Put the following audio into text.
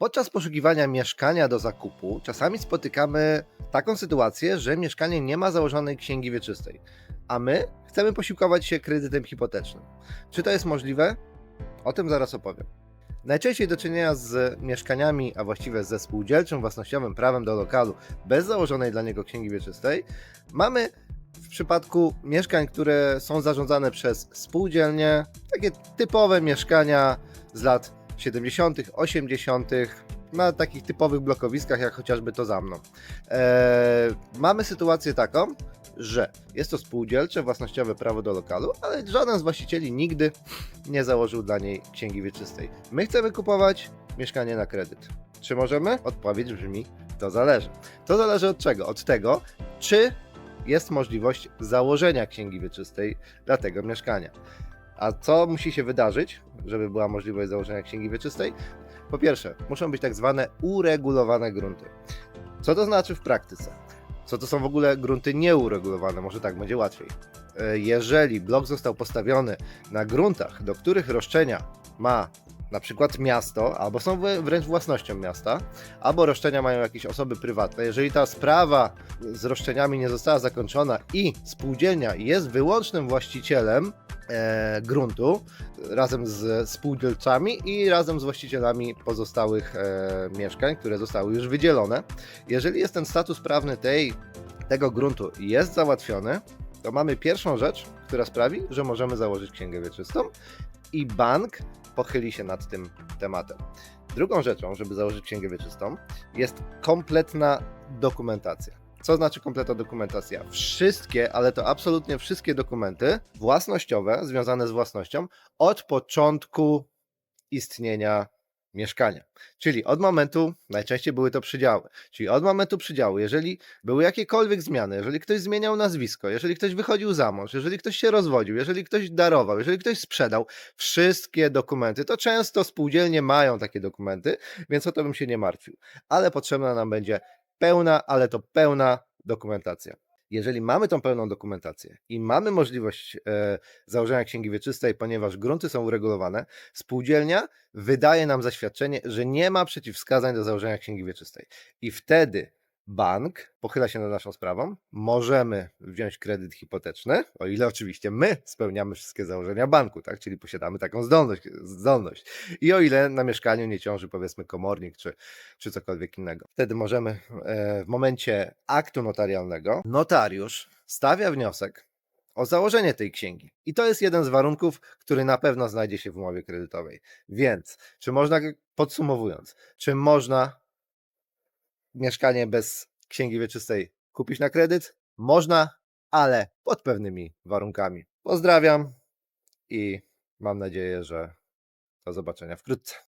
Podczas poszukiwania mieszkania do zakupu czasami spotykamy taką sytuację, że mieszkanie nie ma założonej księgi wieczystej, a my chcemy posiłkować się kredytem hipotecznym. Czy to jest możliwe? O tym zaraz opowiem. Najczęściej do czynienia z mieszkaniami, a właściwie ze spółdzielczym własnościowym prawem do lokalu bez założonej dla niego księgi wieczystej mamy w przypadku mieszkań, które są zarządzane przez spółdzielnie, takie typowe mieszkania z lat 70., 80., na takich typowych blokowiskach, jak chociażby to za mną. Eee, mamy sytuację taką, że jest to spółdzielcze, własnościowe prawo do lokalu, ale żaden z właścicieli nigdy nie założył dla niej księgi wieczystej. My chcemy kupować mieszkanie na kredyt. Czy możemy? Odpowiedź brzmi: to zależy. To zależy od czego? Od tego, czy jest możliwość założenia księgi wieczystej dla tego mieszkania. A co musi się wydarzyć, żeby była możliwość założenia księgi wieczystej? Po pierwsze, muszą być tak zwane uregulowane grunty. Co to znaczy w praktyce? Co to są w ogóle grunty nieuregulowane? Może tak będzie łatwiej. E, Jeżeli blok został postawiony na gruntach, do których roszczenia ma na przykład miasto, albo są wrę- wręcz własnością miasta, albo roszczenia mają jakieś osoby prywatne. Jeżeli ta sprawa z roszczeniami nie została zakończona i spółdzielnia jest wyłącznym właścicielem e, gruntu, razem z spółdzielcami i razem z właścicielami pozostałych e, mieszkań, które zostały już wydzielone. Jeżeli jest ten status prawny tej, tego gruntu jest załatwiony, to mamy pierwszą rzecz, która sprawi, że możemy założyć księgę wieczystą i bank pochyli się nad tym tematem. Drugą rzeczą, żeby założyć księgę wieczystą, jest kompletna dokumentacja. Co znaczy kompletna dokumentacja? Wszystkie, ale to absolutnie wszystkie dokumenty własnościowe związane z własnością od początku istnienia mieszkania. Czyli od momentu, najczęściej były to przydziały, czyli od momentu przydziału, jeżeli były jakiekolwiek zmiany, jeżeli ktoś zmieniał nazwisko, jeżeli ktoś wychodził za mąż, jeżeli ktoś się rozwodził, jeżeli ktoś darował, jeżeli ktoś sprzedał, wszystkie dokumenty, to często spółdzielnie mają takie dokumenty, więc o to bym się nie martwił. Ale potrzebna nam będzie pełna, ale to pełna dokumentacja. Jeżeli mamy tą pełną dokumentację i mamy możliwość e, założenia księgi wieczystej, ponieważ grunty są uregulowane, spółdzielnia wydaje nam zaświadczenie, że nie ma przeciwwskazań do założenia księgi wieczystej. I wtedy bank pochyla się nad naszą sprawą, możemy wziąć kredyt hipoteczny, o ile oczywiście my spełniamy wszystkie założenia banku, tak? czyli posiadamy taką zdolność, zdolność. I o ile na mieszkaniu nie ciąży powiedzmy komornik czy, czy cokolwiek innego. Wtedy możemy e, w momencie aktu notarialnego notariusz stawia wniosek o założenie tej księgi. I to jest jeden z warunków, który na pewno znajdzie się w umowie kredytowej. Więc, czy można, podsumowując, czy można mieszkanie bez księgi wieczystej kupić na kredyt? Można, ale pod pewnymi warunkami. Pozdrawiam i mam nadzieję, że do zobaczenia wkrótce.